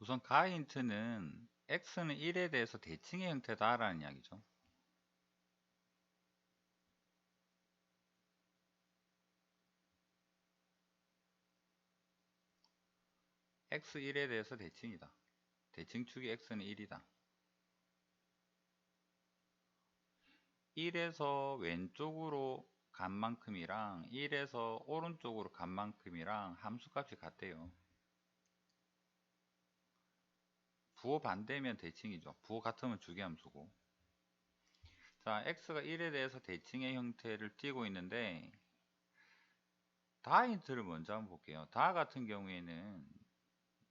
우선 가인트는 x는 1에 대해서 대칭의 형태다 라는 이야기죠. x1에 대해서 대칭이다. 대칭축이 x는 1이다. 1에서 왼쪽으로 간 만큼이랑 1에서 오른쪽으로 간 만큼이랑 함수값이 같대요. 부호 반대면 대칭이죠. 부호 같으면 주기함수고. 자, x가 1에 대해서 대칭의 형태를 띠고 있는데 다 힌트를 먼저 한번 볼게요. 다 같은 경우에는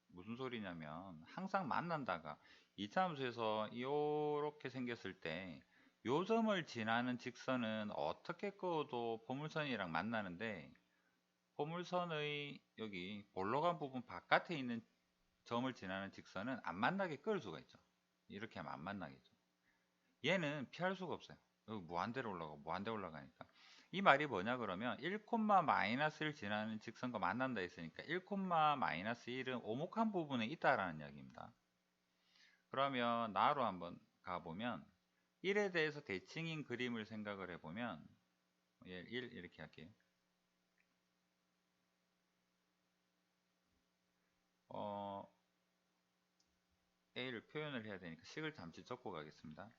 무슨 소리냐면 항상 만난다가 이차함수에서 이렇게 생겼을 때 요점을 지나는 직선은 어떻게 그어도 포물선이랑 만나는데 포물선의 여기 볼록한 부분 바깥에 있는 점을 지나는 직선은 안 만나게 끌 수가 있죠. 이렇게 하면 안 만나겠죠. 얘는 피할 수가 없어요. 무한대로 올라가고 무한대로 올라가니까. 이 말이 뭐냐 그러면 1, 마이너스를 지나는 직선과 만난다 했으니까 1, 마이너스 1은 오목한 부분에 있다라는 이야기입니다. 그러면 나로 한번 가보면 1에 대해서 대칭인 그림을 생각을 해보면 1 이렇게 할게요. 어, A를 표현을 해야 되니까 식을 잠시 적고 가겠습니다.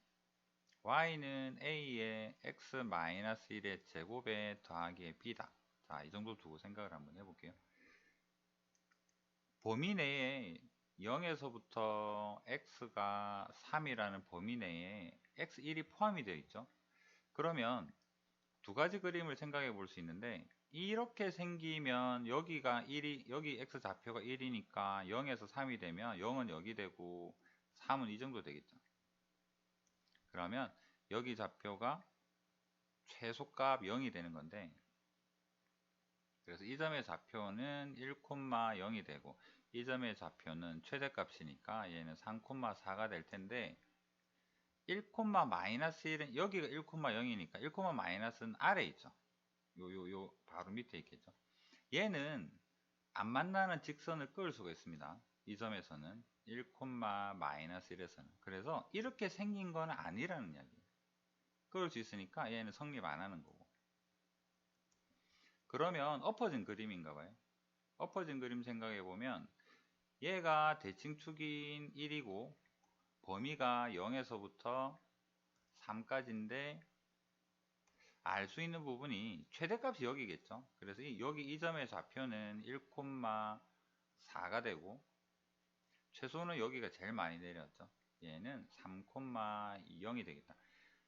y는 a의 x-1의 제곱에 더하기에 b다. 자, 이 정도 두고 생각을 한번 해볼게요. 범위 내에 0에서부터 x가 3이라는 범위 내에 x1이 포함이 되어 있죠. 그러면 두 가지 그림을 생각해 볼 수 있는데 이렇게 생기면 여기가 1이 여기 x 좌표가 1이니까 0에서 3이 되면 0은 여기 되고 3은 이 정도 되겠죠. 그러면 여기 좌표가 최소값 0이 되는 건데 그래서 이 점의 좌표는 1,0이 되고 이 점의 좌표는 최대값이니까 얘는 3,4가 될 텐데 1, 마이너스 1은 여기가 1,0이니까 1, 마이너스는 아래 있죠. 요, 요, 요 바로 밑에 있겠죠. 얘는 안 만나는 직선을 끌 수가 있습니다. 이 점에서는 1, 마이너스 1에서는. 그래서 이렇게 생긴 건 아니라는 이야기예요. 끌 수 있으니까 얘는 성립 안 하는 거고. 그러면 엎어진 그림인가 봐요. 엎어진 그림 생각해 보면 얘가 대칭축인 1이고 범위가 0에서부터 3까지인데 알 수 있는 부분이 최대값이 여기겠죠. 그래서 이, 여기 이 점의 좌표는 1,4가 되고 최소는 여기가 제일 많이 내렸죠. 얘는 3,0이 되겠다.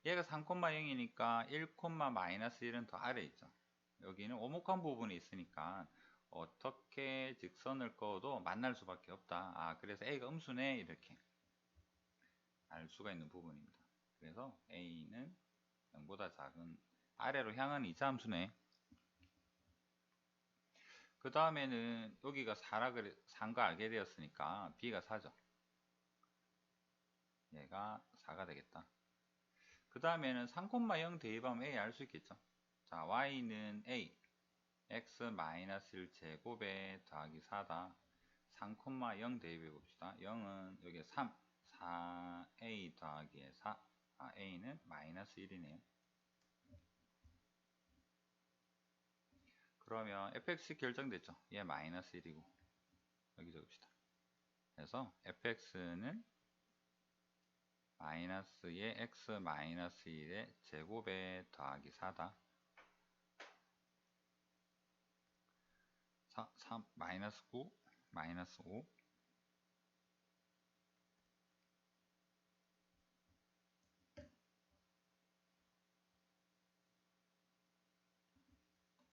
얘가 3,0이니까 1, 마이너스 1은 더 아래 있죠. 여기는 오목한 부분이 있으니까 어떻게 직선을 꺼도 만날 수밖에 없다. 아, 그래서 A가 음수네. 이렇게 알 수가 있는 부분입니다. 그래서 A는 0보다 작은 아래로 향하는 이차함수네. 그 다음에는 여기가 4라 그래, 3가 알게 되었으니까 B가 4죠. 얘가 4가 되겠다. 그 다음에는 3,0 대입하면 A 알 수 있겠죠. 자, Y는 A, X-1 제곱에 더하기 4다. 3,0 대입해 봅시다. 0은 여기 3, 4A 더하기 4. 아, A는 마이너스 1이네요. 그러면 fx 결정됐죠. 얘 마이너스 1이고 여기 적읍시다. 그래서 fx는 마이너스의 x 마이너스 1의 제곱에 더하기 4다. 4, 3, 마이너스 9, 마이너스 5